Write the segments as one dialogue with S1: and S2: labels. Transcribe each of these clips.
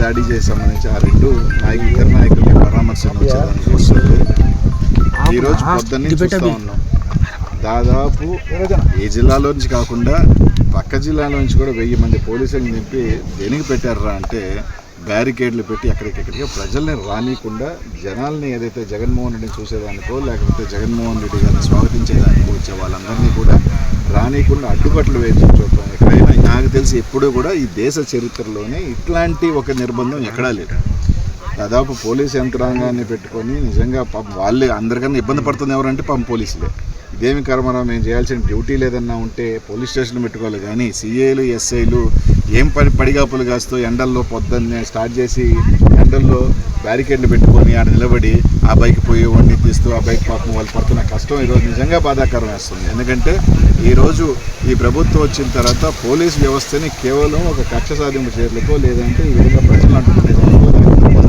S1: దాడి చేసి సంబంధించి ఆ రెండు నాయకులు ఇద్దరు నాయకుల్ని పరామర్శను వచ్చేదానికి వస్తుంది. ఈ రోజు పొద్దున్నే చూస్తూ ఉన్నాం. దాదాపు ఏ జిల్లాలో నుంచి కాకుండా పక్క జిల్లాలో నుంచి కూడా వెయ్యి మంది పోలీసులను నింపి దేనికి పెట్టారా అంటే బ్యారికేడ్లు పెట్టి ఎక్కడికెక్కడికి ప్రజల్ని రానియకుండా జనాల్ని ఏదైతే జగన్మోహన్ రెడ్డిని చూసేదానికో లేకపోతే జగన్మోహన్ రెడ్డి గారిని స్వాగతించేదానికో వచ్చే వాళ్ళందరినీ కూడా రానియకుండా అడ్డుకట్లు వేసి చూడటం ఎక్కడైనా నాకు తెలిసి ఎప్పుడూ కూడా ఈ దేశ చరిత్రలోనే ఇట్లాంటి ఒక నిర్బంధం ఎక్కడా లేదు. దాదాపు పోలీస్ యంత్రాంగాన్ని పెట్టుకొని నిజంగా పాపం వాళ్ళే అందరికన్నా ఇబ్బంది పడుతుంది ఎవరంటే పాపం పోలీసులే. ఇదేమి కర్మరా మేము చేయాల్సిన డ్యూటీ లేదన్నా ఉంటే పోలీస్ స్టేషన్ పెట్టుకోవాలి. కానీ సీఏలు ఎస్ఐలు ఏం పని పడిగాపులు కాస్తూ ఎండల్లో పొద్దున్నే స్టార్ట్ చేసి ఎండల్లో బ్యారికేడ్లు పెట్టుకొని ఆడ నిలబడి ఆ బైక్ పోయి వండి తీస్తూ ఆ బైక్ పాపం వాళ్ళు పడుతున్న కష్టం ఈరోజు నిజంగా బాధాకరం వేస్తుంది. ఎందుకంటే ఈరోజు ఈ ప్రభుత్వం వచ్చిన తర్వాత పోలీస్ వ్యవస్థని కేవలం ఒక కక్ష సాధింపు చర్యలకో లేదంటే ఈ విధంగా ప్రజలు అంటుకునే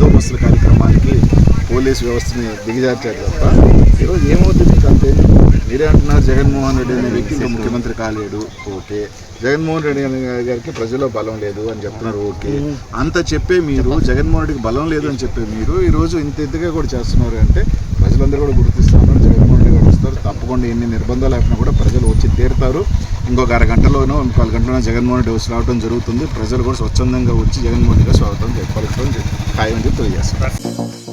S1: బందోబస్తుల కార్యక్రమానికి పోలీస్ వ్యవస్థని దిగజార్చారు తప్ప ఈరోజు ఏమవుతుంది మీకు అంతే మీరే అంటున్నారు జగన్మోహన్ రెడ్డి అనే వ్యక్తి ఇంకా ముఖ్యమంత్రి కాలేడు. ఓకే. జగన్మోహన్ రెడ్డి అనే గారికి ప్రజల్లో బలం లేదు అని చెప్తున్నారు. ఓకే. అంత చెప్పే మీరు జగన్మోహన్ రెడ్డికి బలం లేదు అని చెప్పే మీరు ఈరోజు ఇంత ఇంతగా కూడా చేస్తున్నారు అంటే ప్రజలందరూ కూడా గుర్తిస్తున్నారు జగన్మోహన్ రెడ్డి గారు వస్తారు. తప్పకుండా ఎన్ని నిర్బంధాలు లేకుండా కూడా ప్రజలు వచ్చి తీరుతారు. ఇంకొక అరగంటలోనో ఇంకో గంటలోనో జగన్మోహన్ రెడ్డి వచ్చి రావడం జరుగుతుంది. ప్రజలు కూడా స్వచ్ఛందంగా వచ్చి జగన్మోహన్ రెడ్డి స్వాగతం చెప్పాలి ఖాయం తెలియజేస్తారు